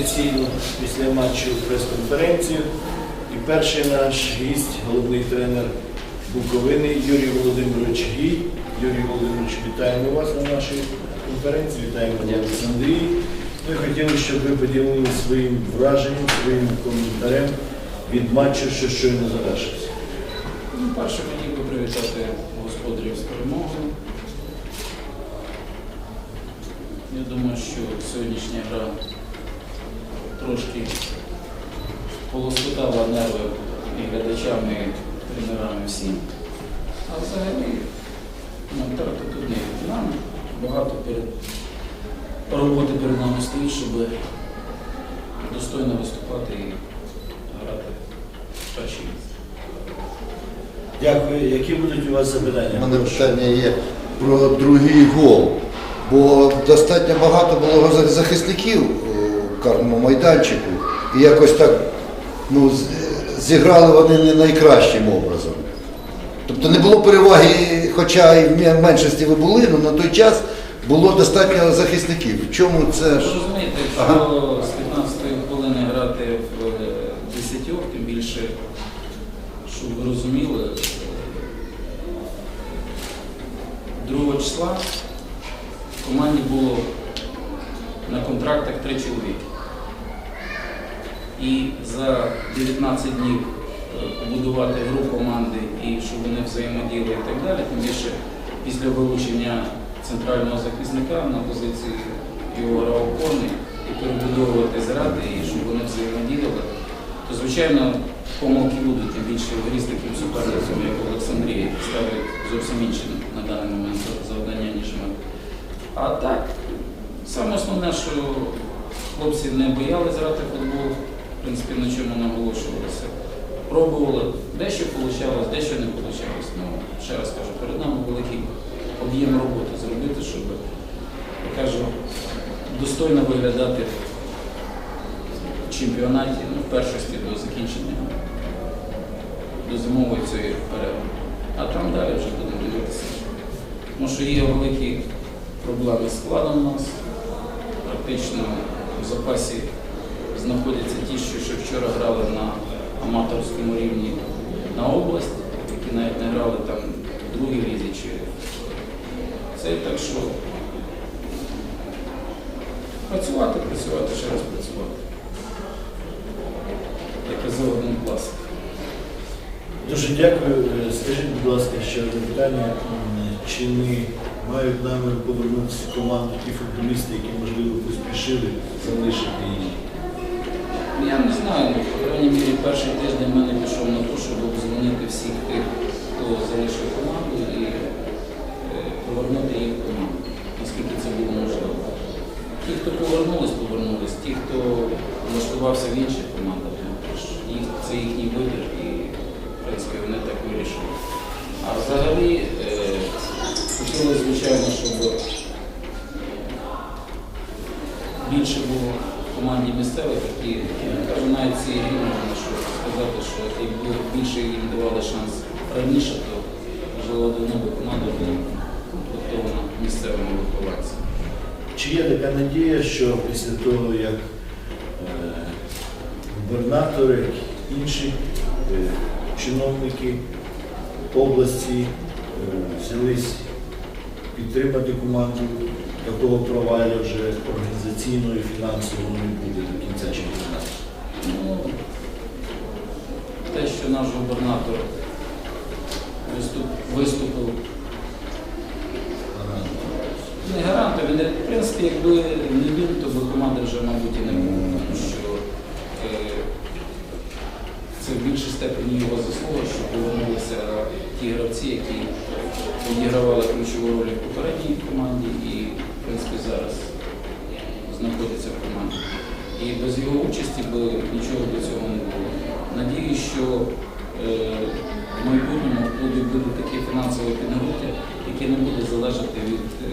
традиційну після матчу прес-конференцію. І перший наш гість, головний тренер Буковини Юрій Володимирович Гій. Юрій Володимирович, вітаємо вас на нашій конференції, вітаємо в Олександрії. Ми хотіли, щоб ви поділилися своїм враженням, своїм коментарем від матчу, що щойно завершився. Ну, перше хотів би привітати господарів з перемогою. Я думаю, що сьогоднішня гра трошки полоскотала нерви і глядачам, і тренерам, і всім. А взагалі, ну, втрати тут не від. Багато перед, роботи перед нами стоїть, щоб достойно виступати і грати в першій. Дякую. Які будуть у вас запитання? У мене питання є про другий гол. Бо достатньо багато було захисників карному майданчику. І якось так ну, зіграли вони не найкращим образом. Тобто не було переваги, хоча і в меншості ви були, але на той час було достатньо захисників. В чому це Ви ж? розумієте, якщо Ага. з 15-ї хвилини грати в е, 10, тим більше, щоб ви розуміли, е, 2 числа в команді було на контрактах три чоловіки. І за 19 днів е, побудувати гру команди і щоб вони взаємодіяли і так далі, тим більше після вилучення центрального захисника на позиції його грав опорний і перебудовувати зради, і щоб вони взаємодіяли, то звичайно помилки будуть тим більше в з таким суперником, як Олександрія, ставить зовсім інші на даний момент завдання, ніж ми. А так, саме основне, що хлопці не боялись грати футбол, в принципі, на чому наголошувалися. Пробували, дещо вийшло, дещо не вийшло. Ну, ще раз кажу, перед нами великий об'єм роботи зробити, щоб, кажу, достойно виглядати в чемпіонаті, ну, в першості до закінчення, до зимової цієї перерви. А там далі вже будемо дивитися. Тому що є великі проблеми з складом у нас. Практично в запасі знаходяться ті, що вчора грали на аматорському рівні на область, які навіть не грали там другій лізі чи це так що працювати, працювати, ще раз працювати. Як казав один класик. Дуже дякую. Скажіть, будь ласка, ще одне питання. Чи не мають намір повернутися команду ті футболісти, які, можливо, поспішили залишити її? Я не знаю, ну, по крайній мірі перший тиждень в мене пішов на те, щоб обзвонити всіх тих, хто залишив команду і е, повернути їх в команду, наскільки це було можливо. Ті, хто повернулись, повернулись, ті, хто влаштувався в інших командах, ну, це їхній вибір і, в принципі, вони так вирішили. А взагалі е, хотілося, звичайно, щоб більше було команді місцевих, які кажу, ці рівні що сказати, що якби більше їм давали шанс раніше, то можливо давно би команда була комплектована місцевими вихованцями. Чи є така надія, що після того, як е, губернатори, інші е, чиновники області е, взялись підтримати команду, такого провалу вже організаційного і фінансового не буде до кінця чемпіонату? Ну, те, що наш губернатор виступ, виступив не гарантом, він, в принципі, якби не він, то би команди вже, мабуть, і не було, тому що е, це в більшій степені його заслуга, що повернулися ті гравці, які відігравали ключову роль в попередній команді і, принципі, зараз знаходяться в команді. І без його участі би нічого до цього не було. Надію, що е, в майбутньому в клубі буде таке фінансове підґрунтя, яке не буде залежати від е,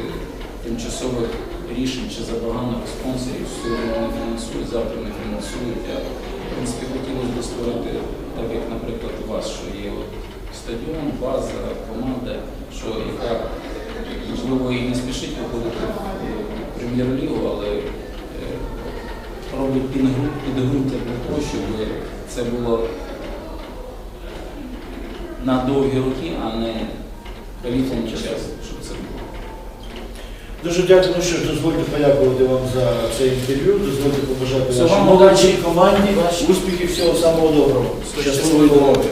тимчасових рішень чи забаганок спонсорів, сьогодні вони фінансують, завтра не фінансують. А в принципі хотілося б створити, так як, наприклад, у вас, що є стадіон, база, команда, що яка можливо і не спішить виходити в прем'єр-лігу, але е, робить підґрунтя для того, щоб це було на довгі роки, а не літній час, щоб це було. Дуже дякую, ну що ж, дозвольте подякувати вам за це інтерв'ю, дозвольте побажати вашій молодшій команді, успіхів, всього самого доброго. Щасливої дороги.